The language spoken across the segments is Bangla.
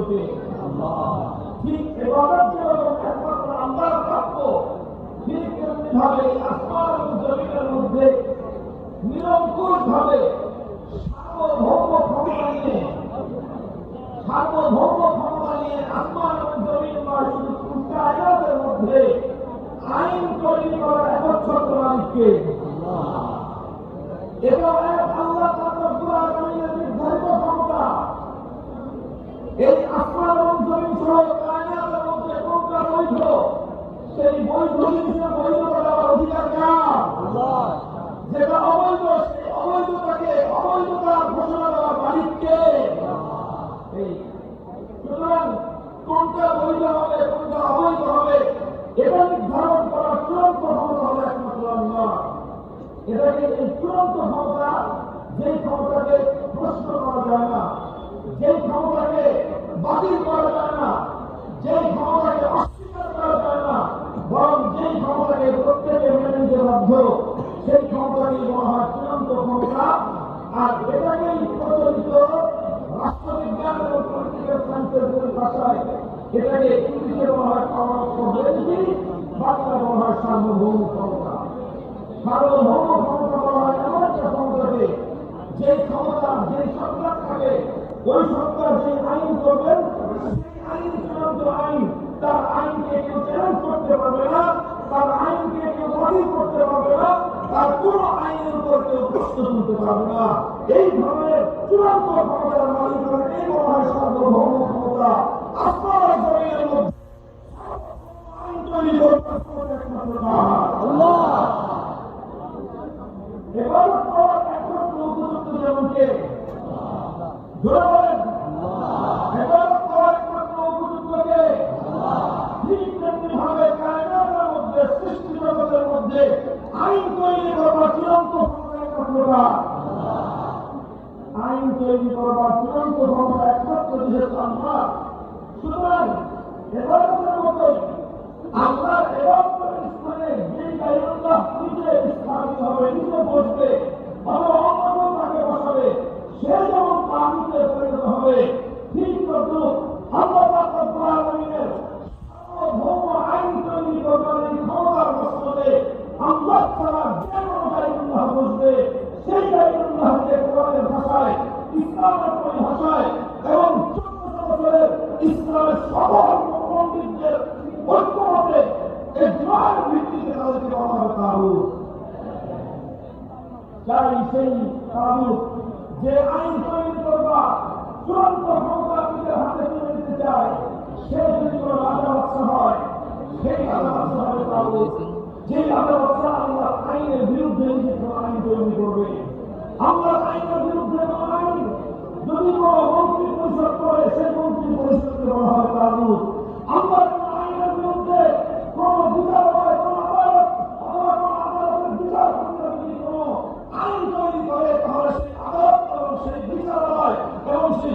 করতে ঠিক এবাদত একমাত্র আল্লাহর প্রাপ্য। ঠিক তেমনি ভাবে আসমান এবং জমিনের মধ্যে নিরঙ্কুশ ভাবে সার্বভৌম ক্ষমতা নিয়ে, সার্বভৌম ক্ষমতা নিয়ে আসমান এবং জমিন আয়াতের মধ্যে আইন তৈরি এবং এক আল্লাহ অবৈধতা ঘোষণা দেওয়ার মালিককে এই সুতরাং কোনটা বৈধ হবে কোনটা অবৈধ হবে এটা নির্ধারণ করার চূড়ান্ত ক্ষমতা হবে একমাত্র আল্লাহ এটাকে এই চূড়ান্ত ক্ষমতা যেই ক্ষমতাকে প্রশ্ন করা যায় না যেই ক্ষমতাকে বাতিল করা যায় না যেই ক্ষমতাকে অস্বীকার করা যায় না বরং যেই ক্ষমতাকে প্রত্যেকে মেনে নিতে বাধ্য সেই ক্ষমতাকেই বলা হয় চূড়ান্ত ক্ষমতা আর এটাকেই প্রচলিত রাষ্ট্রবিজ্ঞান এবং পলিটিক্যাল সায়েন্সের ভাষায় এটাকে ইংলিশে বলা হয় পাওয়ার অফ বাংলায় বলা হয় সার্বভৌম ক্ষমতা সার্বভৌম ক্ষমতা বলা এমন একটা ক্ষমতাকে যে ক্ষমতা, যে সরকার থাকে, ওই সরকার যে আইন করবেন সেই আইন চূড়ান্ত আইন, তার আইনকে কেউ চ্যালেঞ্জ করতে পারবে না, তার আইনকে কেউ বাতিল করতে পারবে না, তার কোন আইনের উপর কেউ প্রশ্ন তুলতে পারবে না। এই ধরনের চূড়ান্ত ক্ষমতার মালিক হলেন এই বলা হয় সার্বভৌম ক্ষমতা আসমান আর জমিনের মধ্যে আইন তৈরি করতে একমাত্র আল্লাহ এবার পাওয়ার একমাত্র উপযুক্ত যেমনকে ধরে বলেন এবার পাওয়ার একমাত্র উপযুক্তকে ঠিক তেমনি ভাবে কায়নাতের মধ্যে সৃষ্টি জগতের মধ্যে আইন তৈরি করবার চূড়ান্ত ক্ষমতা একমাত্রটা আইন তৈরি করবার চূড়ান্ত ক্ষমতা একমাত্র যেহেতু আমরা সুতরাং এবারের মতো আল্লাহর এবার স্থানে যে গাইরুল্লাহ নিজে স্থাপিত হবে নিজে বসবে অথবা অন্য তাকে বসাবে সে যেমন কানুতে পরিণত হবে ঠিক তদ্রুপ আল্লাহ পাক রব্বুল আলামিনের সার্বভৌম আইন তৈরি করবার এই ক্ষমতার মসনদে আল্লাহ ছাড়া যে কোনো গাইরুল্লাহ বসবে সেই গাইরুল্লাহকে কোরআনের ভাষায় ইসলামের পরিভাষায় এবং চোদ্দশো বছরের ইসলামের সকল পণ্ডিতদের ঐক্যমতে এজমার ভিত্তিতে তাদেরকে বলা হবে তাগুত চাই সেই তাগুত যে আইনের বিরুদ্ধে আইন করবে আমরা আইনের বিরুদ্ধে কোনো আইন যদি কোনো মন্ত্রী পরিষদ করে সেই মন্ত্রী পরিষদকে বলা হয় তাগুত আমরা কোনো আইনের বিরুদ্ধে কোন বিচারালয় কোন আদালত অথবা কোন আদালতের বিচার করতে যদি কোন আইন তৈরি করে তাহলে সেই আদালত এবং সেই বিচারালয় এবং সেই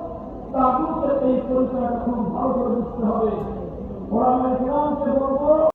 তাগুতের এই পরিচয়টা খুব ভালো করে বুঝতে হবে। ওরা আমি বলব